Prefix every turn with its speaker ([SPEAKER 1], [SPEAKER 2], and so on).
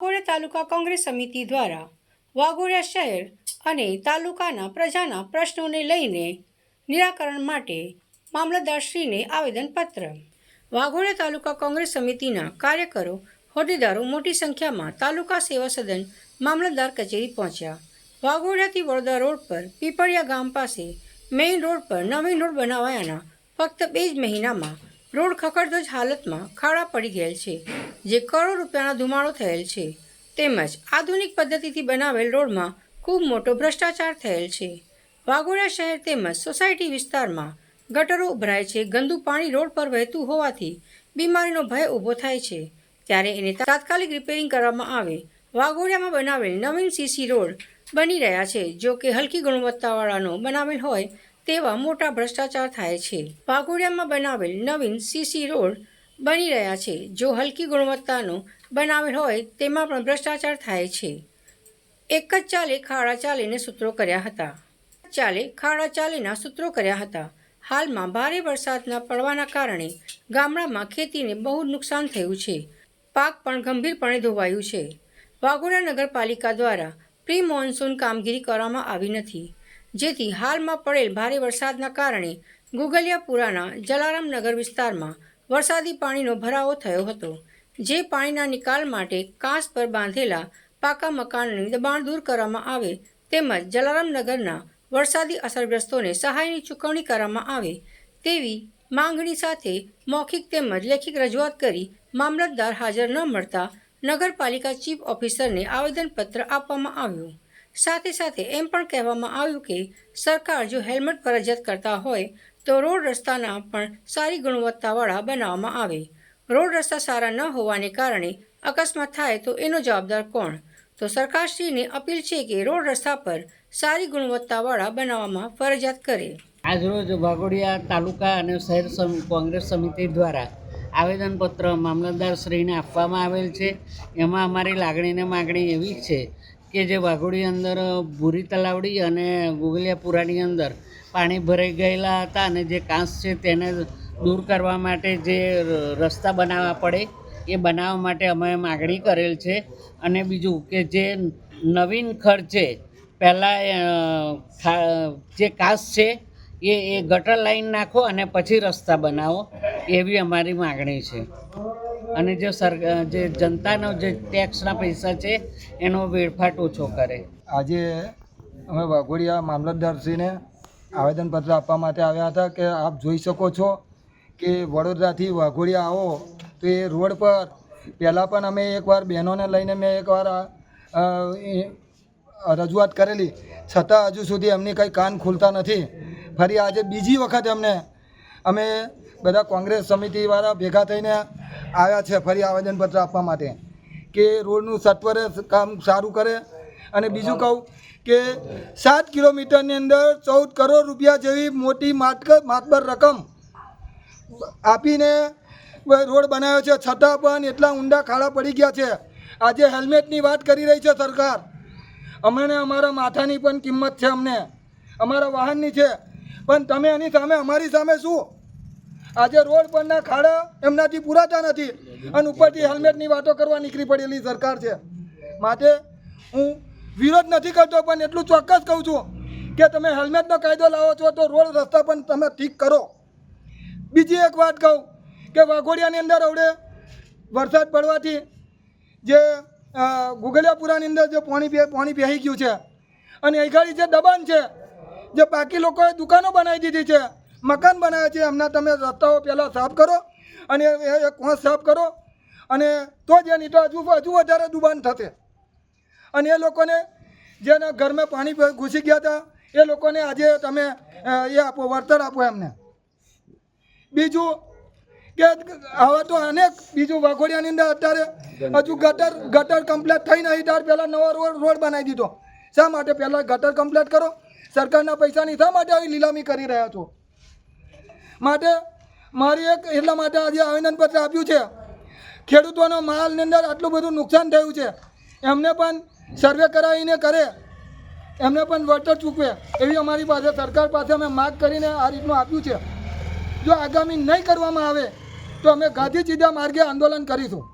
[SPEAKER 1] વાઘોડિયા તાલુકા કોંગ્રેસ સમિતિ દ્વારા વાઘોડિયા શહેર અને તાલુકાના પ્રજાના પ્રશ્નોને લઈને નિરાકરણ માટે મામલતદારશ્રીને આવેદનપત્ર. વાઘોડિયા તાલુકા કોંગ્રેસ સમિતિના કાર્યકરો, હોદ્દેદારો મોટી સંખ્યામાં તાલુકા સેવા સદન મામલતદાર કચેરી પહોંચ્યા. વાઘોડિયાથી વડોદરા રોડ પર પીપળિયા ગામ પાસે મેઇન રોડ પર નવીન રોડ બનાવાયાના ફક્ત બે જ મહિનામાં રોડ ખખડધજ હાલતમાં ખાડા પડી ગયેલ છે, જે કરોડ રૂપિયાના ધુમાડો થયેલ છે. તેમજ આધુનિક પદ્ધતિથી બનાવેલ રોડમાં ખૂબ મોટો ભ્રષ્ટાચાર થયેલ છે. વાઘોડિયા શહેર તેમજ સોસાયટી વિસ્તારમાં ગટરો ઉભરાય છે, ગંદુ પાણી રોડ પર વહેતું હોવાથી બીમારીનો ભય ઊભો થાય છે. ત્યારે એને તાત્કાલિક રિપેરિંગ કરવામાં આવે વાઘોડિયામાં બનાવેલ નવીન સીસી રોડ બની રહ્યા છે, જો કે હલકી ગુણવત્તાવાળાનો બનાવેલ હોય તેવા મોટા ભ્રષ્ટાચાર થાય છે. વાઘોડિયામાં બનાવેલ નવીન સીસી રોડ બની રહ્યા છે. જો હલકી ગુણવત્તાનો બનાવેલ હોય, તેમાં પણ ભ્રષ્ટાચાર થાય છે. એક જ ચાલે ખાડા ચાલીને સૂત્રો કર્યા હતા. ચાલે ખાડા ચાલીના સૂત્રો કર્યા હતા. હાલમાં ભારે વરસાદના પડવાના કારણે ગામડામાં ખેતીને બહુ નુકસાન થયું છે. પાક પણ ગંભીરપણે ધોવાયું છે. વાઘોડિયા નગરપાલિકા દ્વારા પ્રી મોન્સૂન કામગીરી કરવામાં આવી નથી. જેથી હાલમાં પડેલ ભારે વરસાદના કારણે ગુગલિયાપુરાના જલારામ નગર વિસ્તારમાં વરસાદી પાણીનો ભરાવો થયો હતો, જે પાણીના નિકાલ માટે કાંસ પર બાંધેલા પાકા મકાનની દબાણ દૂર કરવામાં આવે તેમજ જલારામ નગરના વરસાદી અસરગ્રસ્તોને સહાયની ચૂકવણી કરવામાં આવે તેવી માંગણી સાથે મૌખિક તેમજ લેખિત રજૂઆત કરી મામલતદાર હાજર ન મળતા નગરપાલિકા ચીફ ઓફિસરને આવેદનપત્ર આપવામાં આવ્યું. સાથે સાથે એમ પણ કહેવામાં આવ્યું કે સરકાર જો હેલ્મેટ ફરજિયાત કરતા હોય, તો રોડ રસ્તાના પણ સારી ગુણવત્તાવાળા બનાવવામાં આવે. રોડ રસ્તા સારા ન હોવાને કારણે અકસ્માત થાય તો એનો જવાબદાર કોણ? તો સરકારશ્રીને અપીલ છે કે રોડ રસ્તા પર સારી ગુણવત્તાવાળા બનાવવામાં ફરજિયાત કરે.
[SPEAKER 2] આજરોજ વાઘોડિયા તાલુકા અને શહેર કોંગ્રેસ સમિતિ દ્વારા આવેદનપત્ર મામલતદારશ્રીને આપવામાં આવેલ છે. એમાં અમારી લાગણીને માગણી એવી છે કે જે વાઘોડી અંદર ભૂરી તલાવડી અને ગુગલિયાપુરાની અંદર પાણી ભરાઈ ગયેલા હતા અને જે કાંસ છે તેને દૂર કરવા માટે જે રસ્તા બનાવવા પડે, એ બનાવવા માટે અમે માગણી કરેલ છે. અને બીજું કે જે નવીન ખર્ચે પહેલાં જે કાંસ છે, એ એ ગટર લાઈન નાખો અને પછી રસ્તા બનાવો, એવી અમારી માગણી છે. અને જે સર જે જનતાનો જે ટેક્સના પૈસા છે, એનો વેડફાટ ઓછો કરે.
[SPEAKER 3] આજે અમે વાઘોડિયા મામલતદારશ્રીને આવેદનપત્ર આપવા માટે આવ્યા હતા કે આપ જોઈ શકો છો કે વડોદરાથી વાઘોડિયા આવો તો એ રોડ પર પહેલાં પણ અમે એકવાર બહેનોને લઈને મેં એકવાર રજૂઆત કરેલી. છતાં હજુ સુધી એમની કંઈ કાન ખુલતા નથી. ફરી આજે બીજી વખત એમને અમે બધા કોંગ્રેસ સમિતિવાળા ભેગા થઈને આવ્યા છે ફરી આવેદનપત્ર આપવા માટે કે રોડનું સત્વરે કામ સારું કરે. અને બીજું કહું કે સાત કિલોમીટરની અંદર ચૌદ કરોડ રૂપિયા જેવી મોટી માતક, માતબર રકમ આપીને રોડ બનાવ્યો છે. છતાં પણ એટલા ઊંડા ખાડા પડી ગયા છે. આજે હેલ્મેટની વાત કરી રહી છે સરકાર. અમને અમારા માથાની પણ કિંમત છે અમને. અમારા વાહનની છે. પણ તમે એની સામે, અમારી સામે શું? આજે રોડ પરના ખાડા એમનાથી પૂરાતા નથી. અને ઉપરથી હેલ્મેટની વાતો કરવા નીકળી પડેલી સરકાર છે. માટે હું વિરોધ નથી કરતો, પણ એટલું ચોક્કસ કહું છું કે તમે હેલ્મેટનો કાયદો લાવો છો તો રોડ રસ્તા પણ તમે ઠીક કરો. બીજી એક વાત કહું કે વાઘોડિયાની અંદર અવડે વરસાદ પડવાથી જે ગુગલિયાપુરાની અંદર જે પાણી પાણી પહેરી ગયું છે અને અહીં જે દબાણ છે, જે બાકી લોકોએ દુકાનો બનાવી દીધી છે મકાન બનાવ્યા છે, એમના તમે રસ્તાઓ પહેલાં સાફ કરો અને એ કોસ સાફ કરો અને તો જ એની તો હજુ હજુ વધારે દુબાન થશે. અને એ લોકોને જેના ઘરમાં પાણી ઘૂસી ગયા હતા, એ લોકોને આજે તમે એ આપો, વળતર આપો એમને. બીજું કે હવે તો અનેક, બીજું વાઘોડિયાની અંદર અત્યારે હજુ ગટર ગટર કમ્પ્લેટ થઈ નહીં, ત્યાર પહેલાં નવો રોડ રોડ બનાવી દીધો. શા માટે? પહેલાં ગટર કમ્પ્લેટ કરો. સરકારના પૈસાની શા માટે આવી લીલામી કરી રહ્યા છો? માટે મારી એક એટલા માટે આજે આવેદનપત્ર આપ્યું છે. ખેડૂતોનો માલની અંદર આટલું બધું નુકસાન થયું છે. એમને પણ સર્વે કરાવીને કરે. એમને પણ વળતર ચૂકવે. એવી અમારી પાસે સરકાર પાસે અમે માગ કરીને આ રીતનું આપ્યું છે. જો આગામી નહીં કરવામાં આવે, તો અમે ગાંધી સીધા માર્ગે આંદોલન કરીશું.